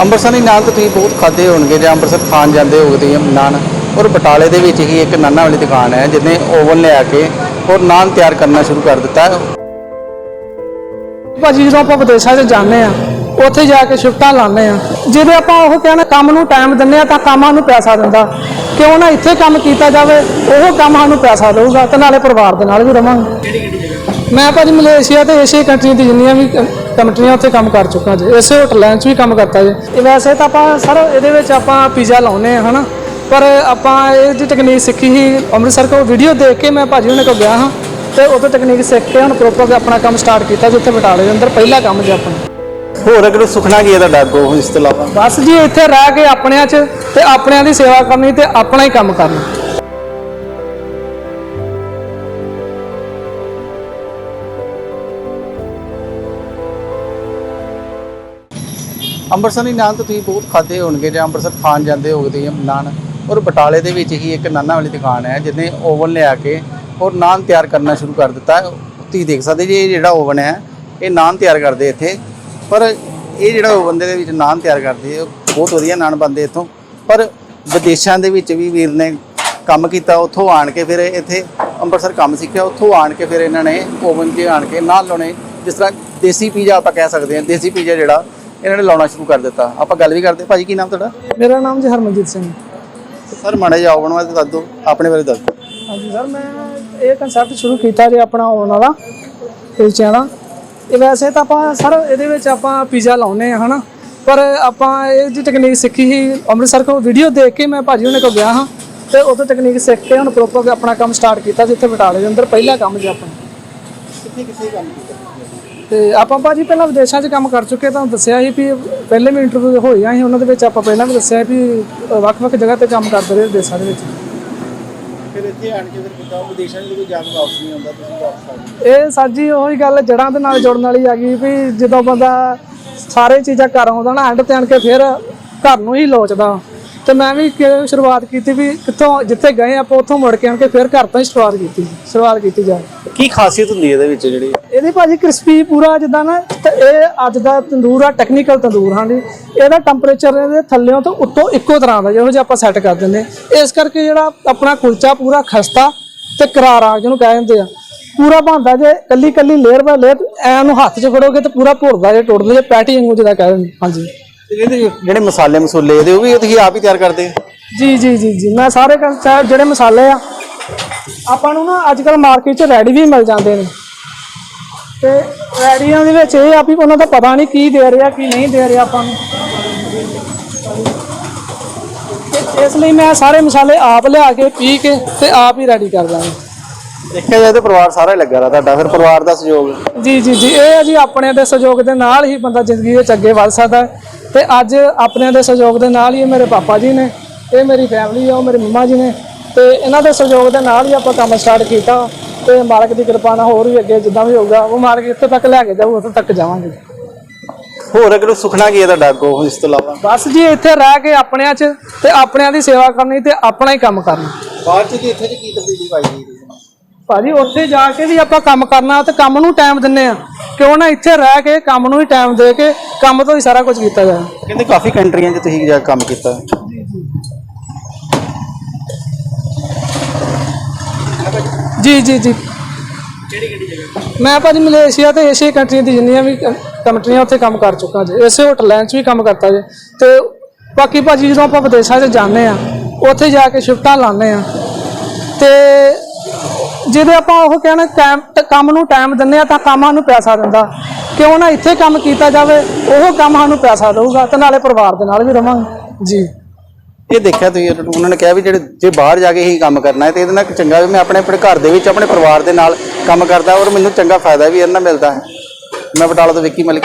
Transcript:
ਅੰਮ੍ਰਿਤਸਰੀ ਨਾਨ ਤਾਂ ਤੁਸੀਂ ਬਹੁਤ ਖਾਦੇ ਹੋਣਗੇ, ਜਾਂ ਅੰਮ੍ਰਿਤਸਰ ਖਾਣ ਜਾਂਦੇ ਹੋਗੇ ਤੁਸੀਂ ਨਾਨ। ਔਰ ਬਟਾਲੇ ਦੇ ਵਿੱਚ ਹੀ ਇੱਕ ਨਾਨਾ ਵਾਲੀ ਦੁਕਾਨ ਹੈ, ਜਿਹਨੇ ਓਵਨ ਲਿਆ ਕੇ ਔਰ ਨਾਨ ਤਿਆਰ ਕਰਨਾ ਸ਼ੁਰੂ ਕਰ ਦਿੱਤਾ ਹੈ। ਭਾਜੀ, ਜਦੋਂ ਆਪਾਂ ਵਿਦੇਸ਼ਾਂ 'ਚ ਜਾਂਦੇ ਆ ਉੱਥੇ ਜਾ ਕੇ ਸ਼ਿਫਟਾਂ ਲਾਉਂਦੇ ਆ ਜਦੋਂ ਆਪਾਂ ਉਹ ਕਹਿੰਦੇ ਕੰਮ ਨੂੰ ਟਾਈਮ ਦਿੰਦੇ ਆ ਤਾਂ ਕੰਮ ਸਾਨੂੰ ਪੈਸਾ ਦਿੰਦਾ। ਕਿਉਂ ਨਾ ਇੱਥੇ ਕੰਮ ਕੀਤਾ ਜਾਵੇ, ਉਹ ਕੰਮ ਸਾਨੂੰ ਪੈਸਾ ਦੇਊਗਾ ਤੇ ਨਾਲੇ ਪਰਿਵਾਰ ਦੇ ਨਾਲ ਵੀ ਰਵਾਂਗੇ। ਮੈਂ ਭਾਜੀ ਮਲੇਸ਼ੀਆ ਤੇ ਏਸ਼ੀਆ ਕੰਟਰੀ ਦੀ ਜਿੰਨੀਆਂ ਵੀ ਕ- ਕੰਟਰੀਆਂ ਉੱਥੇ ਕੰਮ ਕਰ ਚੁੱਕਾ ਜੀ। ਇਸੇ ਹੋਟਲਾਂ 'ਚ ਵੀ ਕੰਮ ਕਰਤਾ ਜੀ। ਇਹ ਵੈਸੇ ਤਾਂ ਆਪਾਂ ਸਰ ਇਹਦੇ ਵਿੱਚ ਆਪਾਂ ਪੀਜ਼ਾ ਲਾਉਨੇ ਆ ਹਨਾ। ਪਰ ਆਪਾਂ ਇਹ ਦੀ ਟੈਕਨੀਕ ਸਿੱਖੀ ਸੀ ਅੰਮ੍ਰਿਤਸਰ ਕੋਲ ਵੀਡੀਓ ਦੇਖ ਕੇ ਮੈਂ ਭਾਜੀ ਉਹਨਾਂ ਕੋਲ ਗਿਆ ਹਾਂ। ਤੇ ਉਦੋਂ ਤਕਨੀਕ ਸਿੱਖ ਕੇ ਹੁਣ ਪ੍ਰੋਪਰ ਆਪਣਾ ਕੰਮ ਸਟਾਰਟ ਕੀਤਾ ਜਿੱਥੇ ਬਟਾਲੇ ਦੇ ਅੰਦਰ ਪਹਿਲਾ ਕੰਮ ਜੀ ਆਪਣਾ। ਹੋਰ ਅਗਰ ਸੁਖਣਾ ਕੀ ਹੈ ਤੁਹਾਡਾ ਅੱਗੋਂ ਇਸ ਤੋਂ ਇਲਾਵਾ? ਬਸ ਜੀ ਇੱਥੇ ਰਹਿ ਕੇ ਆਪਣਿਆਂ 'ਚ ਤੇ ਆਪਣਿਆਂ ਦੀ ਸੇਵਾ ਕਰਨੀ ਤੇ ਆਪਣਾ ਹੀ ਕੰਮ ਕਰਨਾ। ਅੰਮ੍ਰਿਤਸਰ ਅੰਮ੍ਰਿਤਸਰੀ ਨਾਨ ਤਾਂ ਤੁਸੀਂ ਬਹੁਤ ਖਾਦੇ ਹੋਣਗੇ, ਜਾਂ ਅੰਮ੍ਰਿਤਸਰ ਖਾਣ ਜਾਂਦੇ ਹੋਗੇ ਤੁਸੀਂ ਨਾਨ। ਔਰ ਬਟਾਲੇ ਦੇ ਵਿੱਚ ਹੀ ਇੱਕ ਨਾਨਾ ਵਾਲੀ ਦੁਕਾਨ ਹੈ, ਜਿਹਨੇ ਓਵਨ ਲਿਆ ਕੇ ਔਰ ਨਾਨ ਤਿਆਰ ਕਰਨਾ ਸ਼ੁਰੂ ਕਰ ਦਿੱਤਾ ਤੁਸੀਂ ਦੇਖ ਸਕਦੇ ਜੀ ਇਹ ਜਿਹੜਾ ਓਵਨ ਹੈ, ਇਹ ਨਾਨ ਤਿਆਰ ਕਰਦੇ ਇੱਥੇ। ਪਰ ਇਹ ਜਿਹੜਾ ਓਵਨ ਦੇ ਵਿੱਚ ਨਾਨ ਤਿਆਰ ਕਰਦੇ ਬਹੁਤ ਵਧੀਆ ਨਾਨ ਬਣਦੇ ਇੱਥੋਂ। ਪਰ ਵਿਦੇਸ਼ਾਂ ਦੇ ਵਿੱਚ ਵੀ ਵੀਰ ਨੇ ਕੰਮ ਕੀਤਾ, ਉੱਥੋਂ ਆਣ ਕੇ ਫਿਰ ਇੱਥੇ ਅੰਮ੍ਰਿਤਸਰ ਕੰਮ ਸਿੱਖਿਆ। ਉੱਥੋਂ ਆਣ ਕੇ ਫਿਰ ਇਹਨਾਂ ਨੇ ਓਵਨ 'ਚ ਆਣ ਕੇ ਨਾਲ ਲਾਉਣੇ। ਜਿਸ ਤਰ੍ਹਾਂ ਦੇਸੀ ਪੀਜ਼ਾ ਆਪਾਂ ਕਹਿ ਸਕਦੇ ਹਾਂ, ਦੇਸੀ ਪੀਜ਼ਾ ਜਿਹੜਾ ਇਹਨਾਂ ਨੇ ਲਾਉਣਾ ਸ਼ੁਰੂ ਕਰ ਦਿੱਤਾ। ਆਪਾਂ ਗੱਲ ਵੀ ਕਰਦੇ ਭਾਜੀ ਕੀ ਨਾਮ ਤੁਹਾਡਾ? ਮੇਰਾ ਨਾਮ ਜੀ ਹਰਮਨਜੀਤ ਸਿੰਘ। ਸਰ ਮਾੜਾ ਜਿਹਾ ਓਵਨ ਬਾਰੇ ਦੱਸ ਦਿਓ। ਆਪਣੇ ਬਾਰੇ ਦੱਸ ਦਿਓ। ਹਾਂਜੀ ਸਰ ਮੈਂ ਇਹ ਕਨਸੈਪਟ ਸ਼ੁਰੂ ਕੀਤਾ ਜੀ ਆਪਣਾ ਆਉਣ ਵਾਲਾ ਕੁਲਚਿਆਂ ਦਾ। ਇਹ ਵੈਸੇ ਤਾਂ ਆਪਾਂ ਸਰ ਇਹਦੇ ਵਿੱਚ ਆਪਾਂ ਪੀਜ਼ਾ ਲਾਉਨੇ ਆ ਹਨਾ। ਪਰ ਆਪਾਂ ਇਹ ਦੀ ਟੈਕਨੀਕ ਸਿੱਖੀ ਸੀ ਅੰਮ੍ਰਿਤਸਰ ਕੋਲ ਵੀਡੀਓ ਦੇਖ ਕੇ ਮੈਂ ਭਾਜੀ ਉਹਨਾਂ ਕੋਲ ਗਿਆ ਹਾਂ। ਤੇ ਉਦੋਂ ਤਕਨੀਕ ਸਿੱਖ ਕੇ ਹੁਣ ਪ੍ਰੋਪਰ ਆਪਣਾ ਕੰਮ ਸਟਾਰਟ ਕੀਤਾ ਜਿੱਥੇ ਬਟਾਲੇ ਦੇ ਅੰਦਰ ਪਹਿਲਾ ਕੰਮ ਜੀ ਆਪਣਾ ਕਿੱਥੇ ਕਿੱਥੇ ਕੰਮ ਕੀਤਾ? ਤੇ ਆਪਾਂ ਭਾਜੀ ਪਹਿਲਾਂ ਵਿਦੇਸ਼ਾਂ 'ਚ ਕੰਮ ਕਰ ਚੁੱਕੇ ਤੁਹਾਨੂੰ ਦੱਸਿਆ ਸੀ ਵੀ ਪਹਿਲੇ ਵੀ ਇੰਟਰਵਿਊ ਹੋਈਆਂ ਸੀ ਉਹਨਾਂ ਦੇ ਵਿੱਚ ਆਪਾਂ ਪਹਿਲਾਂ ਵੀ ਦੱਸਿਆ ਵੀ ਵੱਖ-ਵੱਖ ਜਗ੍ਹਾ ਤੇ ਕੰਮ ਕਰਦੇ ਰਹੇ ਦੇਸ਼ਾਂ ਦੇ ਵਿੱਚ। ਫਿਰ ਇੱਥੇ ਆਣ ਕੇ ਫਿਰ ਕਿੱਦਾਂ ਵਿਦੇਸ਼ਾਂ 'ਚ ਕੋਈ ਜਾ ਕੇ ਵਾਪਸ ਨਹੀਂ ਆਉਂਦਾ ਤੁਸੀਂ ਵਾਪਸ ਆ ਗਏ? ਇਹ ਸਾਜੀ ਉਹੀ ਗੱਲ ਜੜਾਂ ਦੇ ਨਾਲ ਜੁੜਨ ਵਾਲੀ ਆ ਗਈ ਵੀ ਜਦੋਂ ਬੰਦਾ ਸਾਰੇ ਚੀਜ਼ਾਂ ਕਰ ਆਉਂਦਾ ਨਾ ਐਂਡ ਤੇ ਆਣ ਕੇ ਫਿਰ ਘਰ ਨੂੰ ਹੀ ਲੋਚਦਾ। ਤੇ ਮੈਂ ਵੀ ਸ਼ੁਰੂਆਤ ਕੀਤੀ ਵੀ ਕਿੱਥੋਂ ਜਿੱਥੇ ਗਏ ਆਪਾਂ ਉੱਥੋਂ ਮੁੜ ਕੇ ਆਣ ਕੇ ਫਿਰ ਘਰ ਤੋਂ ਹੀ ਸ਼ੁਰੂਆਤ ਕੀਤੀ ਸ਼ੁਰੂਆਤ ਕੀਤੀ ਜਾਏ ਕੀ ਖਾਸੀਅਤ ਹੁੰਦੀ ਹੈ ਇਹਦੇ ਵਿੱਚ ਜਿਹੜੀ ਇਹਦੀ ਭਾਜੀ ਕ੍ਰਿਸਪੀ ਪੂਰਾ ਜਿੱਦਾਂ ਨਾ ਤੇ ਇਹ ਅੱਜ ਦਾ ਤੰਦੂਰ ਆ ਟੈਕਨੀਕਲ ਤੰਦੂਰ ਹਾਂ ਜੀ ਇਹਦਾ ਟੈਂਪਰੇਚਰ ਇਹਦੇ ਥੱਲੇੋਂ ਤੋਂ ਉੱਤੋਂ ਇੱਕੋ ਤਰ੍ਹਾਂ ਦਾ ਜਿਹੋ ਜਿਹਾ ਆਪਾਂ ਸੈੱਟ ਕਰ ਦਿੰਦੇ। ਇਸ ਕਰਕੇ ਜਿਹੜਾ ਆਪਣਾ ਕੁਲਚਾ ਪੂਰਾ ਖਸਤਾ ਤੇ ਕਰਾਰਾ ਜਿਹਨੂੰ ਕਹਿ ਦਿੰਦੇ ਆ ਪੂਰਾ ਬਣਦਾ ਜੇ ਕੱਲੀ ਕੱਲੀ ਲੇਅਰ ਬਾਈ ਲੇਅਰ ਐ ਨੂੰ ਹੱਥ 'ਚ ਫੜੋਗੇ ਤੇ ਪੂਰਾ ਭੁਰਦਾ ਜੇ ਟੁੱਟਦਾ ਜੇ ਪੈਟੀ ਵਾਂਗੂ ਜਿਹਦਾ ਕਹਿ ਦਿੰਦੇ ਹਾਂਜੀ। ਇਹਦੇ ਜਿਹੜੇ ਮਸਾਲੇ ਮਸੂਲੇ ਇਹਦੇ ਉਹ ਵੀ ਤੁਸੀਂ ਆਪ ਹੀ ਤਿਆਰ ਕਰਦੇ ਜੀ ਜੀ ਜੀ ਜੀ। ਮੈਂ ਸਾਰੇ ਜਿਹੜੇ ਮਸਾਲੇ ਆ ਆਪਾਂ ਨੂੰ ਨਾ ਅੱਜ ਕੱਲ ਮਾਰਕੀਟ 'ਚ ਰੈਡੀ ਵੀ ਮਿਲ ਜਾਂਦੇ ਨੇ। ਤੇ ਰੈਡੀਆਂ ਦੇ ਵਿੱਚ ਇਹ ਆ ਵੀ ਉਹਨਾਂ ਦਾ ਪਤਾ ਨਹੀਂ ਕੀ ਦੇ ਰਿਹਾ ਕੀ ਨਹੀਂ ਦੇ ਰਿਹਾ ਆਪਾਂ ਨੂੰ। ਇਸ ਲਈ ਮੈਂ ਸਾਰੇ ਮਸਾਲੇ ਆਪ ਲਿਆ ਕੇ ਪੀ ਕੇ ਤੇ ਆਪ ਹੀ ਰੈਡੀ ਕਰ ਦਾਂਗਾ। ਦੇਖਿਆ ਜਾਏ ਤੇ ਪਰਿਵਾਰ ਸਾਰਾ ਹੀ ਲੱਗਾ ਰਾ ਤੁਹਾਡਾ ਫਿਰ ਪਰਿਵਾਰ ਦਾ ਸਹਿਯੋਗ? ਜੀ ਜੀ ਜੀ ਇਹ ਹੈ ਜੀ ਆਪਣੇ ਦੇ ਸਹਿਯੋਗ ਦੇ ਨਾਲ ਹੀ ਬੰਦਾ ਜ਼ਿੰਦਗੀ ਵਿੱਚ ਅੱਗੇ ਵੱਧ ਸਕਦਾ ਤੇ ਅੱਜ ਆਪਣੇ ਦੇ ਸਹਿਯੋਗ ਦੇ ਨਾਲ ਹੀ ਮੇਰੇ ਪਾਪਾ ਜੀ ਨੇ ਇਹ ਮੇਰੀ ਫੈਮਿਲੀ ਆ ਉਹ ਮੇਰੇ ਮੰਮਾ ਜੀ ਨੇ। ਤੇ ਇਹਨਾਂ ਦੇ ਸਹਿਯੋਗ ਦੇ ਨਾਲ ਹੀ ਆਪਾਂ ਕੰਮ ਸਟਾਰਟ ਕੀਤਾ। ਤੇ ਮਾਲਕ ਦੀ ਕਿਰਪਾ ਨਾਲ ਹੋਰ ਵੀ ਅੱਗੇ ਜਿੱਦਾਂ ਵੀ ਹੋਊਗਾ ਉਹ ਮਾਲਕ ਇੱਥੇ ਤੱਕ ਲੈ ਕੇ ਜਾਊ ਉੱਥੇ ਤੱਕ ਜਾਵਾਂਗੇ। ਹੋਰ ਅਗਰ ਸੁਖਣਾ ਕੀ ਹੈ ਤੁਹਾਡਾ ਅੱਗੋਂ ਇਸ ਤੋਂ ਇਲਾਵਾ? ਬਸ ਜੀ ਇੱਥੇ ਰਹਿ ਕੇ ਆਪਣਿਆਂ 'ਚ ਤੇ ਆਪਣਿਆਂ ਦੀ ਸੇਵਾ ਕਰਨੀ ਤੇ ਆਪਣਾ ਹੀ ਕੰਮ ਕਰਨਾ। ਬਾਹਰ ਚ ਇੱਥੇ ਚ ਕੀ ਤਬਦੀਲੀ ਪਾਈ ਤੁਸੀਂ ਭਾਜੀ ਉੱਥੇ ਜਾ ਕੇ ਵੀ ਆਪਾਂ ਕੰਮ ਕਰਨਾ ਤੇ ਕੰਮ ਨੂੰ ਟਾਈਮ ਦਿੰਨੇ ਆ। ਕਿਉਂ ਨਾ ਇੱਥੇ ਰਹਿ ਕੇ ਕੰਮ ਨੂੰ ਹੀ ਟਾਈਮ ਦੇ ਕੇ ਕੰਮ ਤੋਂ ਹੀ ਸਾਰਾ ਕੁਝ ਕੀਤਾ ਜਾਏ ਕਹਿੰਦੇ ਕਾਫੀ ਕੰਟਰੀਆਂ 'ਚ ਤੁਸੀਂ ਜਾ ਕੰਮ ਕੀਤਾ। ਜੀ ਜੀ ਜੀ। ਮੈਂ ਭਾਜੀ ਮਲੇਸ਼ੀਆ ਤੇ ਏਸ਼ੀਆ ਕੰਟਰੀਆਂ ਦੀ ਜਿੰਨੀਆਂ ਵੀ ਕ- ਕੰਟਰੀਆਂ ਉੱਥੇ ਕੰਮ ਕਰ ਚੁੱਕਾ ਜੀ। ਇਸੇ ਹੋਟਲਾਂ 'ਚ ਵੀ ਕੰਮ ਕਰਤਾ ਜੀ। ਤੇ ਬਾਕੀ ਭਾਜੀ ਜਦੋਂ ਆਪਾਂ ਵਿਦੇਸ਼ਾਂ 'ਚ ਜਾਂਦੇ ਆ ਉੱਥੇ ਜਾ ਕੇ ਸ਼ਿਫਟਾਂ ਲਾਉਂਦੇ ਆ ਤੇ ਜਿਹਦੇ ਆਪਾਂ ਉਹ ਕਹਿਣਾ ਟਾਈਮ ਕੰਮ ਨੂੰ ਟਾਈਮ ਦਿੰਦੇ ਆ ਤਾਂ ਕੰਮ ਸਾਨੂੰ ਪੈਸਾ ਦਿੰਦਾ। ਕਿਉਂ ਨਾ ਇੱਥੇ ਕੰਮ ਕੀਤਾ ਜਾਵੇ, ਉਹ ਕੰਮ ਸਾਨੂੰ ਪੈਸਾ ਦੇਊਗਾ ਤੇ ਨਾਲੇ ਪਰਿਵਾਰ ਦੇ ਨਾਲ ਵੀ ਰਵਾਂਗੇ। ਜੀ। ਇਹ ਦੇਖਿਆ ਤੁਸੀਂ, ਉਹਨਾਂ ਨੇ ਕਿਹਾ ਵੀ ਜਿਹੜੇ ਜੇ ਬਾਹਰ ਜਾ ਕੇ ਹੀ ਕੰਮ ਕਰਨਾ ਹੈ, ਤੇ ਇਹਦੇ ਨਾਲ ਚੰਗਾ ਵੀ ਮੈਂ ਆਪਣੇ ਆਪਣੇ ਘਰ ਦੇ ਵਿੱਚ, ਆਪਣੇ ਪਰਿਵਾਰ ਦੇ ਨਾਲ ਕੰਮ ਕਰਦਾ ਔਰ ਮੈਨੂੰ ਚੰਗਾ ਫਾਇਦਾ ਵੀ ਇਹਨਾਂ ਨਾਲ ਮਿਲਦਾ ਹੈ। ਮੈਂ ਬਟਾਲਾ ਤੋਂ ਵਿੱਕੀ ਮਲਿਕ।